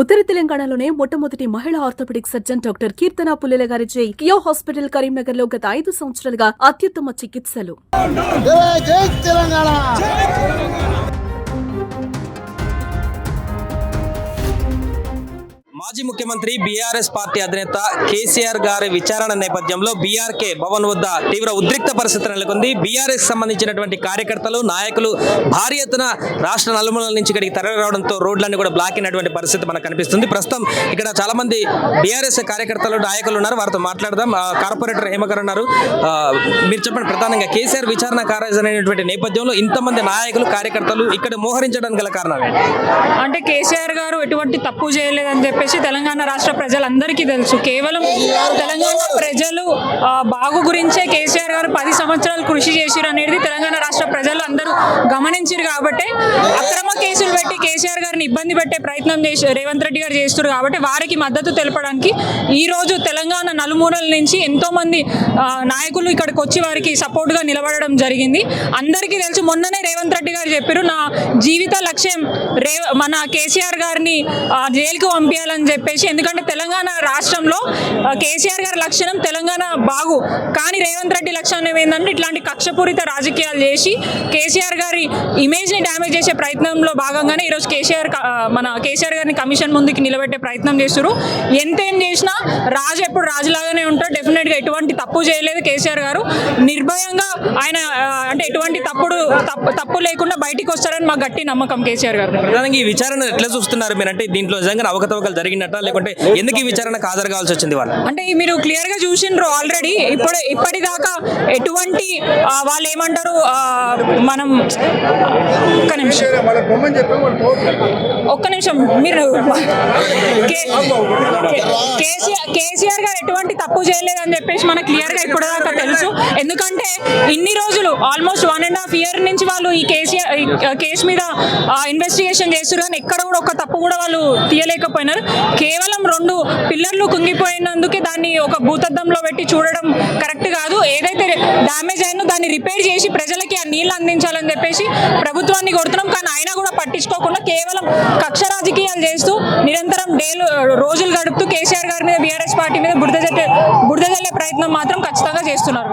ఉత్తర తెలంగాణలోనే మొట్టమొదటి మహిళా orthopaedic surgeon doctor Keerthana Pullela గారిచే కియో హాస్పిటల్ కరీంనగర్లో గత ఐదు సంవత్సరాలుగా అత్యుత్తమ చికిత్సలు. మాజీ ముఖ్యమంత్రి బీఆర్ఎస్ పార్టీ అధినేత కేసీఆర్ గారి విచారణ నేపథ్యంలో బీఆర్కే భవన్ వద్ద తీవ్ర ఉద్రిక్త పరిస్థితి నెలకొంది. బీఆర్ఎస్ సంబంధించినటువంటి కార్యకర్తలు నాయకులు భారీ ఎత్తున రాష్ట్ర నలుమూలల నుంచి ఇక్కడికి తరలి రావడంతో రోడ్లన్నీ కూడా బ్లాక్ అయినటువంటి పరిస్థితి మనకు కనిపిస్తుంది. ప్రస్తుతం ఇక్కడ చాలా మంది బీఆర్ఎస్ కార్యకర్తలు నాయకులు ఉన్నారు. వారితో మాట్లాడదాం. కార్పొరేటర్ హేమకర్ ఉన్నారు మీరు చెప్పండి ప్రధానంగా కేసీఆర్ విచారణ కార్యాచరణటువంటి నేపథ్యంలో ఇంతమంది నాయకులు కార్యకర్తలు ఇక్కడ మోహరించడానికి గల కారణం అంటే కేసీఆర్ గారు ఎటువంటి తప్పు చేయలేదని చెప్పేసి తెలంగాణ రాష్ట్ర ప్రజలందరికీ తెలుసు. కేవలం తెలంగాణ ప్రజలు బాగు గురించే కేసీఆర్ గారు పది సంవత్సరాలు కృషి చేసిరు అనేది తెలంగాణ రాష్ట్ర ప్రజలు అందరూ గమనించారు కాబట్టి అక్రమ కేసులు పెట్టి కేసీఆర్ గారిని ఇబ్బంది పెట్టే ప్రయత్నం చేసి రేవంత్ రెడ్డి గారు చేస్తున్నారు కాబట్టి వారికి మద్దతు తెలపడానికి ఈ రోజు తెలంగాణ నలుమూలల నుంచి ఎంతో మంది నాయకులు ఇక్కడికి వచ్చి వారికి సపోర్ట్గా నిలబడడం జరిగింది. అందరికీ తెలుసు మొన్ననే రేవంత్ రెడ్డి గారు చెప్పారు నా జీవిత లక్ష్యం రే మన కేసీఆర్ గారిని జైలుకు పంపించాలని చెప్పేసి ఎందుకంటే తెలంగాణ రాష్ట్రంలో కేసీఆర్ గారి లక్షణం తెలంగాణ బాగు. కానీ రేవంత్ రెడ్డి లక్షణం ఏంటంటే ఇట్లాంటి కక్షపూరిత రాజకీయాలు చేసి కేసీఆర్ గారి ఇమేజ్ని డ్యామేజ్ చేసే ప్రయత్నంలో భాగంగానే ఈరోజు కేసీఆర్ మన కేసీఆర్ గారిని కమిషన్ ముందుకి నిలబెట్టే ప్రయత్నం చేస్తారు ఎంతేం చేసినా రాజు ఎప్పుడు రాజులాగానే ఉంటాడు. డెఫినెట్గా ఎటువంటి తప్పు చేయలేదు కేసీఆర్ గారు. నిర్భయంగా ఆయన అంటే ఎటువంటి తప్పుడు తప్పు తప్పు లేకుండా బయటికి వస్తారని మా గట్టి నమ్మకం కేసీఆర్ గారు ఈ విచారణ ఎట్లా చూస్తున్నారు మీరు? అంటే దీంట్లో నిజంగా అవకతవకలు జరిగినట్ట లేకుంటే ఎందుకు ఈ విచారణకు హాజరు కావాల్సి వచ్చింది వాళ్ళు? అంటే మీరు క్లియర్గా చూసిండ్రు ఆల్రెడీ ఇప్పుడు ఇప్పటిదాకా ఎటువంటి వాళ్ళు ఏమంటారు మనం ఒక్క నిమిషం. ఒక్క నిమిషం. మీరు కేసీఆర్ కేసీఆర్ గారు ఎటువంటి తప్పు చేయలేదని చెప్పేసి మనకు క్లియర్గా ఇప్పుడు దాకా తెలుసు. ఎందుకంటే ఇన్ని రోజులు almost one and half year నుంచి వాళ్ళు ఈ కేసీఆర్ కేసు మీద ఇన్వెస్టిగేషన్ చేస్తున్నారు కానీ ఎక్కడ కూడా ఒక తప్పు కూడా వాళ్ళు తీయలేకపోయినారు. కేవలం రెండు పిల్లర్లు కుంగిపోయినందుకే దాన్ని ఒక భూతద్దంలో పెట్టి చూడడం కరెక్ట్ కాదు. ఏదైతే డ్యామేజ్ అయిందో దాన్ని రిపేర్ చేసి ప్రజలకి ఆ నీళ్ళు అందించాలని చెప్పేసి ప్రభుత్వాన్ని కొడుతున్నాం కానీ అయినా కూడా పట్టించుకోకుండా కేవలం కక్ష రాజకీయాలు చేస్తూ నిరంతరం డేలు రోజులు గడుపుతూ కేసీఆర్ గారి మీద బీఆర్ఎస్ పార్టీ మీద బురద జల్లే బురద జల్లే ప్రయత్నం మాత్రం ఖచ్చితంగా చేస్తున్నారు.